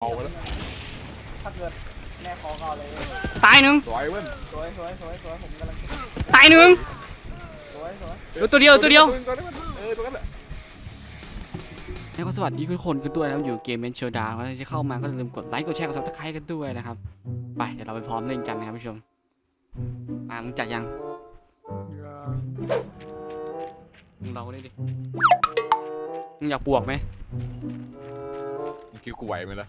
เอาไปแล้วถ้าเกิดแม่ขอก่อนเลยตายหนึ่งสวยเว้ยสวยสวยสวยสวยผมกำลังตายหนึ่งสวยสวยเหลือตัวเดียวตัวเดียวตัวนี้มันเออตัวนั้นแหละแล้วก็สวัสดีทุกคนกันด้วยนะครับอยู่เกมเมนเชอร์ดาวถ้าจะเข้ามาก็อย่าลืมกดไลค์กดแชร์กดซับสไครต์กันด้วยนะครับไปเดี๋ยวเราไปพร้อมเล่นกันนะครับผู้ชมอ่ามึงจัดยังมึงเราได้ดิมึงอยากบวกไหมมึง คิดกูไหวไหมล่ะ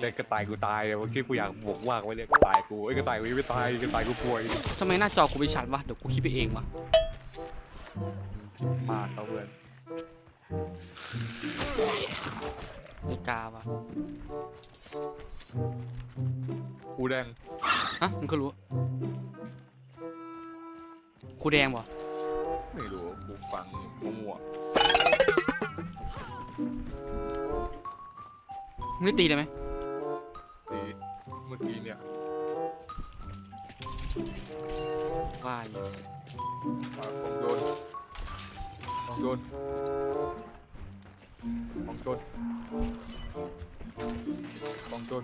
เรียกกระต่ายกูตายอะเมื่อกี้กูอยากบวกว่างไว้เรียกกระต่ายกูไอ้ยกระต่ายกูยังไม่ตายกระต่ายกูป่วยทำไมหน้าจอกูไม่ชัดวะเดี๋ยวกูคิดไปเองวะมากเขาเพื่อนไอ้กาวะกูแดงฮะมึงก็รู้ครูแดงบ่ไม่รู้กูฟังมั่ว มึงได้ตีเลยไหมๆตีเมื่อกี้เนี่ยว่าอยู่มาของโดนของโดนของโดนของโดน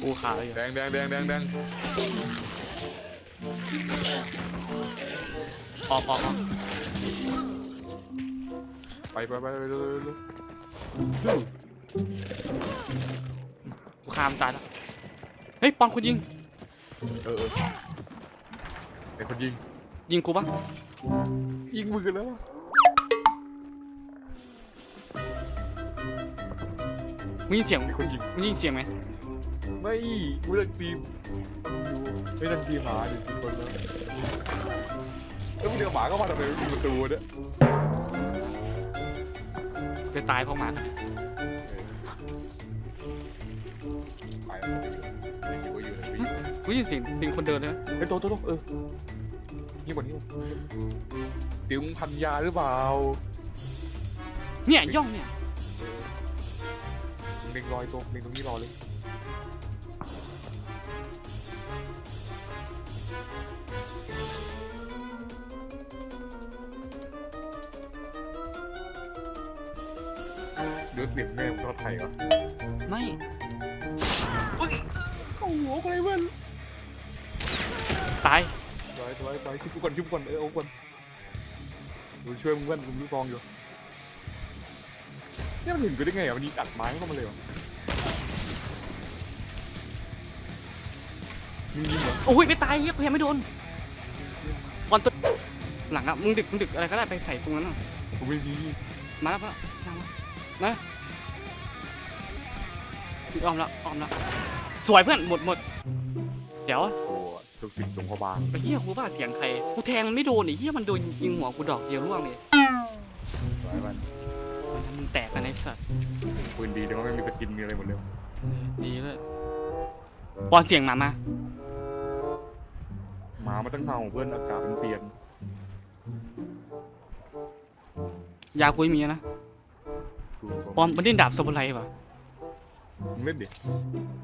กูขาเลยอยู่แดงแดงแดงแดงแดงออกออกออก ไปไปไปไปเร็วเร็วเร็วกูคามนตายแล้ว เฮ้ยปอนคุณยิง เออเออไอ้คนยิง ยิงกูปะยิงมือแล้วอะมึงยินเสียงไอ้คนยิงมึงยินเสียงไหมไม่กูเลือกทีมอยู่ไม่เลือกทีมหมาอยู่ทีมคนแล้วแล้วมึงเดี๋ยวหมาก็มาทำไมไม่มีประตูเนี่ย จะตายเพราะหมาไปแล้วอยู่อยู่เลยวิ่งมึงยินเสียงดึงคนเดินเลยไหมเฮ้ยโตโตโตเออนี่กว่านี้ติวมึงพันยาหรือเปล่าเนี่ยย่องเนี่ยมึงเล็งรอยตัวเล็งตรงนี้รอเลย ดือดเปลี่ยนแม่มึงรอดไทยเหรอไม่เข้าหัวกูเลยเว้ยตายไปไปไปชิบกูก่อนชิบกูก่อนเออเอาก่อนดูช่วยมึงเว้นมึงรู้กองอยู่เนี่ยมันเห็นกูได้ไงอะมันยิงอัดไม้เข้ามาเลยวะมึงยิงเหรอโอ้ยไม่ตายเหี้ยกูยังไม่โดนบอลตัวหลังอะมึงดึกมึงดึกอะไรก็ได้ไปใส่ตรงนั้นอะกูไม่มีมาแล้วมาแล้วมาแล้ว ออมแล้วออมแล้วสวยเพื่อนหมดหมดเดี๋ยวโอ้ทุกสิ่งหลวงพ่อบางไอ้เหี้ยกูว่าเสียงใครกูแทงมันไม่โดนไอ้เหี้ยมันโดนยิงหัวกูดอกเดียวร่วงเลยสวยมันมันทำมึงแตกกันไอ้สัตว์ปืนดีแต่ว่าไม่มีสกินมีอะไรหมดเลยเออดีเลยบอลเสียงหมามาหมามาตั้งเห่าเพื่อนอากาศมันเปลี่ยนยากูไม่มีนะดูบอลมันเล่นดาบซาบูไรป่ะ มึงเล่นดิ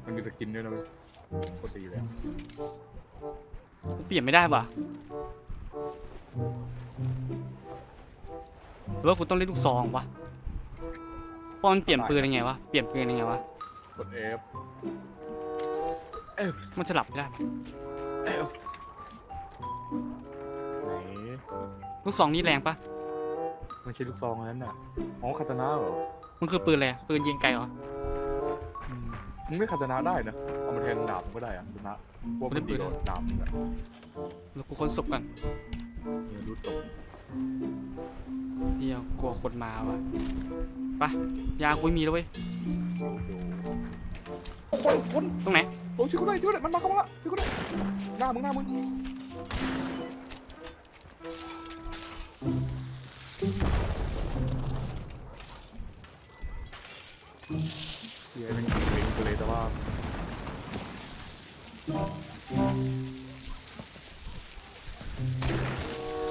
มันมีสกินด้วยนะเว้ยปกติอยู่แล้วเปลี่ยนไม่ได้ป่ะหรือว่ากูต้องเล่นลูกซองวะบอลมันเปลี่ยนปืนยังไงวะ เปลี่ยนปืนยังไงวะ กด F F มันสลับไม่ได้ปะ F ไหนลูกซองนี่แรงปะมันใช้ลูกซองอันนั้นน่ะ อ๋อคาตานะเหรอ มันคือปืนอะไรอะปืนยิงไกลเหรออื มมึงไม่คาตานะได้นะเอามาแทนดาบก็ได้อะคาตานะพวกมันดีกว่าดาบมึงอะแล้วกูค้นศพกันเนี่ยรู้ตกเดียวกลัวคนมาวะไปะยากูไม่มีแล้วเว้ยคนคนตรงไหนโอ้ช่วยกูหน่อยช่วยหน่อยมันมาเข้ามาละช่วยกูหน่อยหน้ามึงหน้ามึง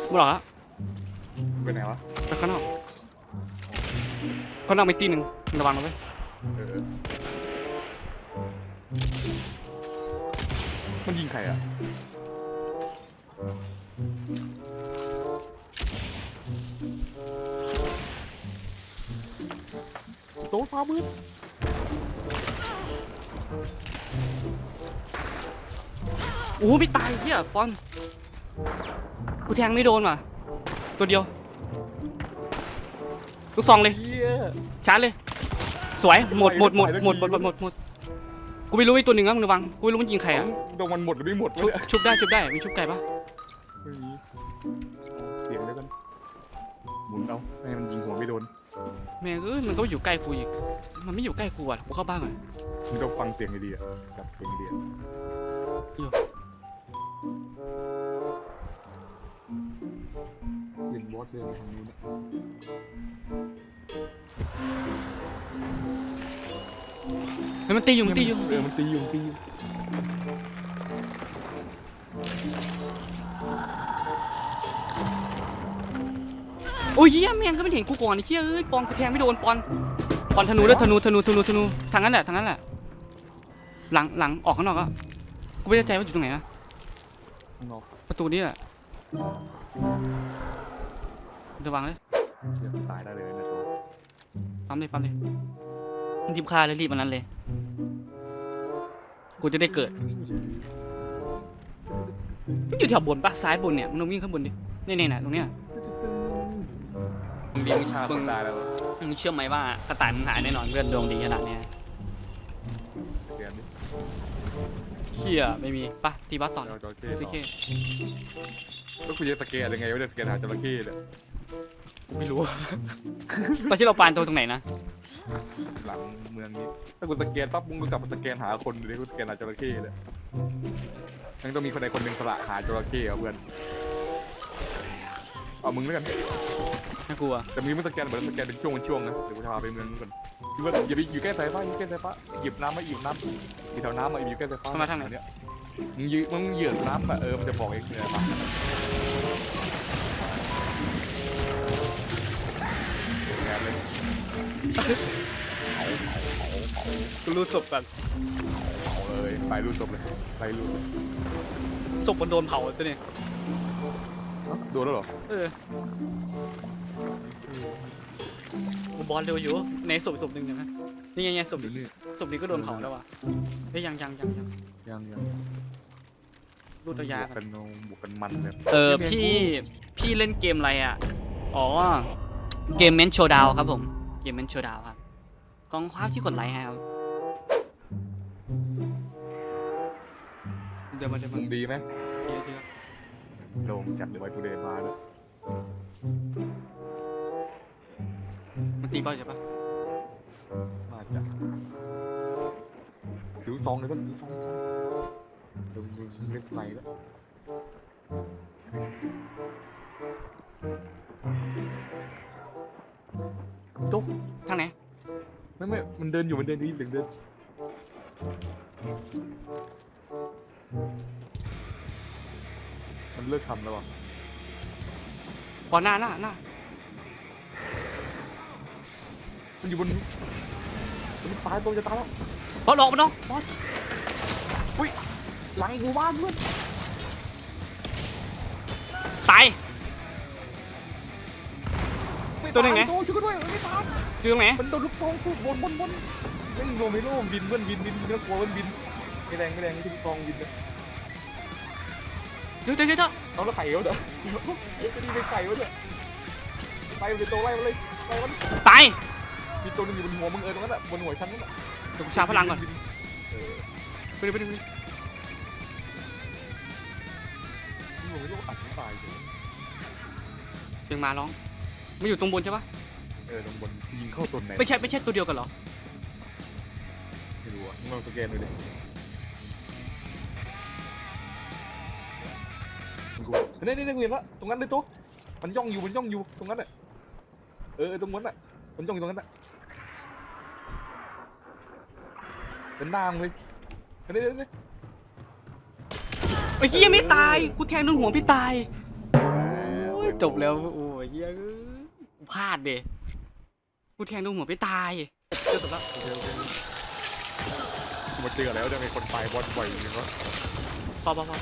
ไม่หรอฮะไปไหนวะไปข้างนอกข้างนอกมีตีหนึ่งระวังเลยเออมันยิงใครอะโต๊ะฟ้ามืดโอ้ไม่ตายเหี้ยปอน กูแทงไม่โดนว่ะ ตัวเดียว ลูกซองเลยเฮียชาร์จเลย สวย หมดหมดหมดหมดหมดหมดหมดหมดกูไม่รู้ไอ้ตัวหนึ่งนะมึงระวัง กูไม่รู้มันยิงใครอะโดนมันหมดหรือไม่หมดวะชุบเนี่ยชุบได้ชุบได้ มีชุบไก่ปะไม่มีเสียงแล้วกัน หมุนเอาให้มันยิงหัวไม่โดนแม่งเอ้ยมันก็อยู่ใกล้กูอีก มันไม่อยู่ใกล้กูอะกูเข้าบ้านก่อน มึงต้องฟังเสียงให้ดีอะจับเสียงให้ดีอะ อยู่ เล่นบอสเดินทางนี้นะเฮ้ยมันตีอยู่มันตีอยู่มันเอตีออยู่มันตีอยู่มันตีอยู่โอ้ยเฮียแม่งก็ไม่เห็นกูก่อนไอ้เฮียเอ้ยปอนกูแทงไม่โดนปอนปอนธนูด้วยธนูธนูธนูธนูทางนั้นแหละทางนั้นแหละหลังหลังออกข้างนอกอะกูไม่แน่ใจว่าอยู่ตรงไหนนะข้างนอกประตูนี้แหละ ระวังเลยเดี๋ยวตายได้เลยนะตัวปั๊มเลยปั๊มเลยมันรีบฆ่าเลยรีบอันนั้นเลย กูจะได้เกิดมันอยู่แถวบนปะซ้ายบนเนี่ยมึงลองวิ่งข้างบนดินี่นี่นะตรงเนี้ยมึงดีมึงชาคนตายแล้วมึงเชื่อไหมว่ากระต่ายมึงหายแน่นอนเพื่อนดวงดีขนาดเนี้ยเดี๋ยวนี้เชี่ยไม่มีปะตีบัสต่อเราจอเก้โอเคก็คุณจะสแกนยังไงวะเนี่ยสแกนหาจระเข้เนี่ย ไม่รู้ ตอนที่เราปานตัวตรงไหนนะหลังเมืองนี้ ถ้าคุณสแกนปั๊บมึงก็กลับมาสแกนหาคนดูดิคุณสแกนหาจระเข้เลยยังต้องมีคนใดคนหนึ่งสละหาจระเข้เอาเพื่อนเอามึงแล้วกันน่ากลัวแต่มึงไม่สแกนเหมือนสแกนเป็นช่วงเป็นช่วงนะเดี๋ยวกูจะพาไปเมืองนู้นก่อนคิดว่าอย่าไปอยู่ใกล้สายฟ้าอยู่ใกล้สายฟ้าหยิบน้ำมาหยิบน้ำอยู่แถวน้ำมาอยู่ใกล้สายฟ้าเข้ามาทางไหน เนี้ยมึงยืมึงเหยือกน้ำอะเออมันจะบอกเองเลยปะ กูรู้ศพกันเอาเลยไปรูดศพเลยไปรูดศพมันโดนเผาตัวนี้โดนแล้วเหรอเออกูบอลเร็วอยู่ในศพศพหนึ่งเห็นไหมนี่ไงไงศพเดี๋ยวนี้นี้ศพนี้ก็โดนเผาแล้วว่ะเฮ้ยยังยังยังยังยังยังรูดเอายาบวกกักันนนบวกกันมันเลยเออพี่พี่เล่นเกมอะไรอะ อ๋อ เกมเมนโชดาวครับผม เกมเมนโชดาวครับกองความที่กดไลค์ให้ครับเดี๋ยวมาเดี๋ยวมึมางดีไหมเดี๋ยวเดี๋ยวโดมจัดเลยไว้กูเดนมาแล้วยมันตีบอลใช่ปะมาจัดถือซองเลยป่ะถือซองเดี๋ยวมึงเล็กไฟแล้ว ม่ไม่มันเดินอยู่มันเดินอยู่เดินเดินมันเลิกทำแล้วอะบอลหน้าหน้าหน้ามันอยู่บนมันตายตัวจะตายแล้วบอลออกมาน้องบอลหลังกูบ้านเพื่อนตายไม่ตัวหนึ่งไงตายช่วยกูด้วยมันไม่ตาย คือตรงไหนมันโดนลูกโป่งถูกบนบนบนเล่นโรมิโร่บินเพื่อนบินบินบินแล้วกลัวเพื่อนบินไม่แรงไม่แรงที่ลูกโป่งบินเลยเดี๋ยวเดี๋ยวเดี๋ยวเอาแล้วไข่เขาเด้อจะดีไปไข่เขาเด้อไปมันเป็นตัวไล่มันเลยไล่มันตายมีตัวหนึงอยู่บนหัวมึงเออตรงนั้นแหละบนหัวฉันนั่นแหละเดี๋ยวกูชาร์จพลังก่อนเออไปดิไปดิไปดิโรมิโร่อัดตายเลยเสียงหมาร้องมันอยู่ตรงบนใช่ปะ เออตรงบนยิงเข้าตัวไหนไม่ใช่ไม่ใช่ตัวเดียวกันเหรอ ไม่รู้อะมึงลองสแกนดูดิมึงกูเนี่ยเนี่ยเนี่ยกูเห็นละตรงนั้นเลยตัวมันย่องอยู่มันย่องอยู่ตรงนั้นแหละเออเออตรงนั้นแหละมันย่องอยู่ตรงนั้นแหละเป็นหน้ามึงเลยเนี่ยเนี่ยเนี่ยไอ้เหี้ยไม่ตาย กูแทงโดนหัวพี่ตายโอ้ยจบแล้ว โอ้ยเหี้ยเอ้ยกูพลาดเด กูแทงโดนหัวพี่ตายเจอจบแล้วโอเคโอเคกูมาเจอแล้วจะมีคนตายบอลบ่อยอย่างวะพอพอพอ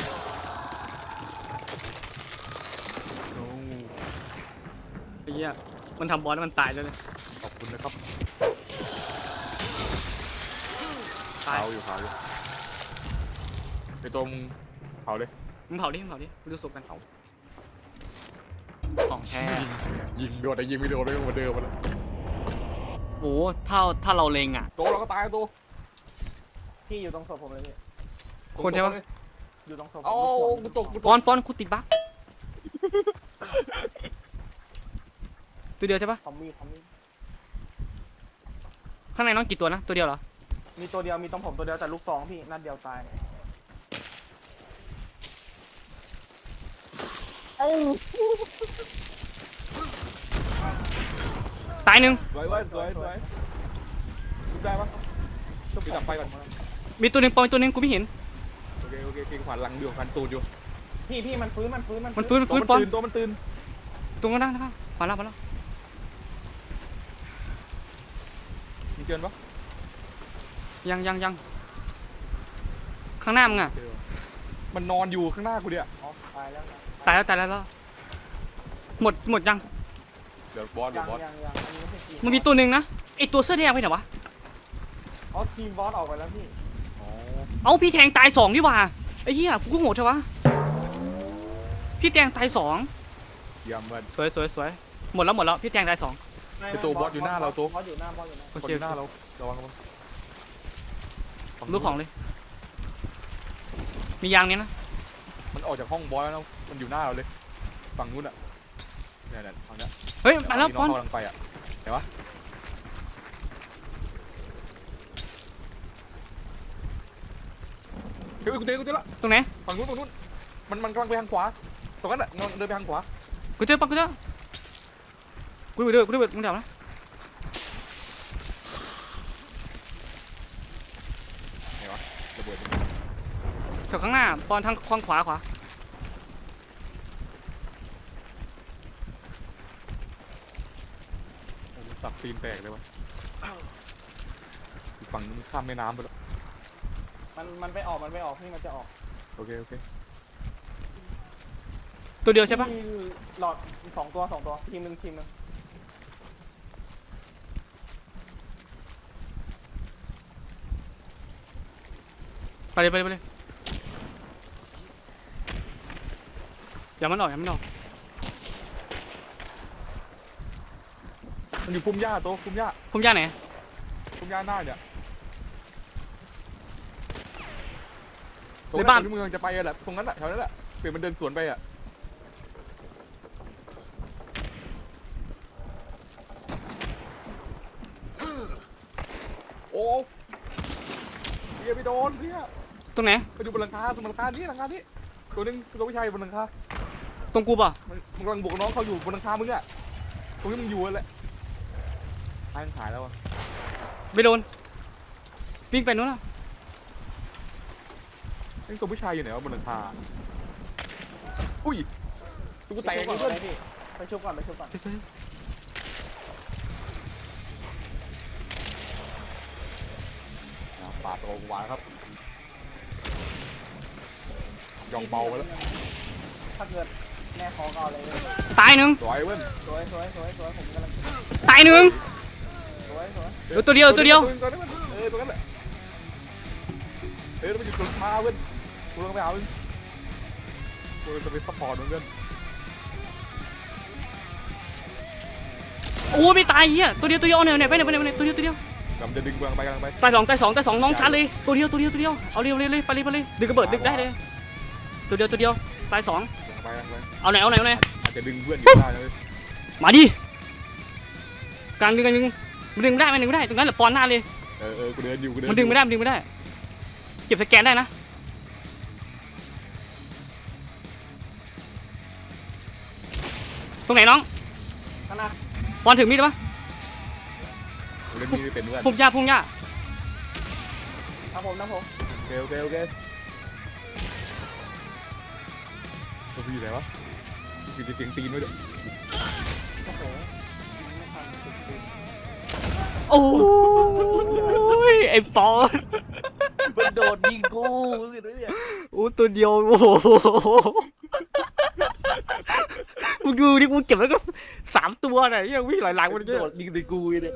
โอ้ไอ้เหี้ยมันทำบอลแล้วมันตายแล้วเนี่ยขอบคุณนะครับตายเผาอยู่เผาอยู่ไอตัวมึงเผาเลยมึงเผาดิมึงเผาดิมึงดูศพกันเอาของแท้ยิงโดนแต่ยิงไม่โดนเลยเหมือนเดิมมาแล้ว โอ้ถ้าถ้าเราเล็งอะตัวเราก็ตายตัวพี่อยู่ตรงศพผมเลยพี่คนใช่ปะ อยู่ตรงศพผมเอาลูกศรกูตกกูตปอกนปอนกูติดบั๊กตัวเดียวใช่ปะคอมมี่คอมมี่ข้างในน้องกี่ตัวนะ ตัวเดียวเหรอ มีตัวเดียวมีตรงผมตัวเดียวแต่ลูกสองพี่นัดเดียวตายเอ้าตายหนึ่งสวยเว้ยสวยสวยดูได้ปะชุบพี่ดับไฟก่อนมีตัวหนึ่งปอนตัวหนึ่งกูไม่เห็น โอเคโอเคเก่งขวานหลังอยู่พันตูดอยู่พี่พี่มันฟื้นมันฟื้นมันมันฟื้นมันตัวฟื้นมันปอนตื่นตัวมันตื่นตรงนั้นนะครับมาแล้วมาแล้วมีเกินปะยังยังยังข้างหน้ามึงอะเจอมันนอนอยู่ข้างหน้ากูเนี่ยอ๋อตายแล้วนะตายแล้วตายแล้วแล้วหมดหมดยัง เดี๋ยวบอสเดี๋ยัยวงบอสยังยังอันนี้ไม่ใช่ทีมมันมีตัวหนึ่งนะไอตัวเสื้อแดงไปไหนวะ อ๋อทีมบอสออกไปแล้วพี่อ๋อเอ้าพี่แทงตายสองดีกว่าไอ้เหี้ยกูก็โหดใช่วะพี่แทงตายสองเยี่ยมมันสวยสวยสวยหมดแล้วหมดแล้วพี่แทงตายสอง ไม่ไอ้ตัวบอสอยู่หน้าเราตัว บอสอยู่หน้าบอสอยู่หน้าโอคนเคอยู่หน้าเราระวังระวังฝั่ลูกของเลย มียางนี้นะมันออกจากห้องบอสแล้วนะมันอยู่หน้าเราเลยฝั่งนู้นอะเนี่ยเนี่ยฝั่งเนี้ยเฮ้ยมาแล้วที่ปอนเขากำลังไปอะเห็นปะเฮ้ยกูเจอกูเจอละตรงไหนฝั่งนู้นฝั่งนู้นมันมันกำลังไปทางขวาตรงนั้นแหละมันเดินไปทางขวากูเจอปอนกูเจอกูดูเดือดกูดูเดือดมึงเดี๋ยวนะระเบิดมันแถวข้างหน้าปอนทางข้างขวาขวา โอ้โหสับตีนแตกเลยวะอีกฝั่งนู้นข้ามแม่น้ำไปแล้วมันมันไปออกมันไปออกพี่มันจะออกโอเคโอเคตัวเดียวใช่ปะมีหลอดสองตัวสองตัวทีมหนึ่งทีมหนึ่งไปเลยไปเลยไปเลยอย่ามันออกอย่ามันออก มันอยู่พุ่มหญ้าโตะพุ่มหญ้าผมย่างไหนพุ่มหญ้าหน้าเนี่ยในบ้านตรงที่มึงกำลังจะไปอะแหละตรงนั้นแหละแถวนั้นแหละเปลี่ยนมันเดินสวนไปอะโอ้เฮียไปโดนเฮียตรงไหนไปดูบนหลังคาบนหลังคานี่หลังคานี่ตัวหนึงตัวผู้ชายบนหลังคาตรงกูป่ะมันมึงกำลังบวกน้องเขาอยู่บนหลังคามึงอะตรงที่มึงอยู่นั่นแหละ ตายมึงหายแล้วอะไม่โดนวิ่งไปนู้นละนี่ตัวผู้ชายอยู่ไหนวะบนหลังคาอุ้ยตัวกูแตกไปชุบเพื่ก่ออนนพี่ไปชุบก่อนไปชุบก่อนเฮ้ยเฮ้ยอะปาดตัวกูวางครับยองเบาไปแล้วถ้าเกิดแม่ขอก็เอาเลยตายหนึ่งสวยเว้ย สวยสวยสวยสวยผมกำลัง ตายหนึ่งส วยสวยเดี๋ยวตัวเดียวตัวเดียว ตัวนั้นเออตัวนั้นแหละเออมันอยู่ตรงมาเว้ยกูลงไปเอาเว้ยกูจะไปซัพพอร์ตมันเว้ยโอ้ไม่ตายเหี้ยตัวเดียวตัวเดียวเอาเนี่ยเนี่ยไปเนี่ยไปเนี่ยไปเนี่ยตัวเดียวตัวเดียวกำลังจะดึงกำลังไปกำลังไป ตายสองตายสองตายสองน้องชัดเลยตัวเดียวตัวเดียวตัวเดียวเอาเร็วเร็วเลยไปเลยไปเลยดึงกระเบิดดึงได้เลย ตัวเดียวตัวเดียวตายสองกำลังไปกำลังไปเอาไหนเอาไหนเอาไหนอาจจะดึงเพื่อนอยู่ได้นะเว้ยมาดิกลางดึงกันดึง มันดึงไม่ได้มันดึงไม่ได้ตรงนั้นแหละปอนหน้าเลย เออเออกูเดินอยู่กูเดินมันดึงไม่ได้มันดึงไม่ได้ เก็บสแกนได้นะ ตรงไหนน้องข้างหน้าปอนถึงมีดปะกูเล่นมีดไม่เป็นเพื่อนพุ่มหญ้าพุ่มหญ้าครับผมนะผมโอเคโอเคโอเคตัวพี่อยู่ไหนวะอยู่ที่เสียงตีนไว้ด้วยโอ้โหไม่ทันสุด โอ้ยไอ้ปอนมันโดดยิงกูสิเนี่ยโอ้ตัวเดียวโอ้โหมึงดูดิกูเก็บแล้วก็สามตัวน่ะเหี้ยังวิ่งหลายหลังมันเงี้ย โดดยิงในกูเนี่ย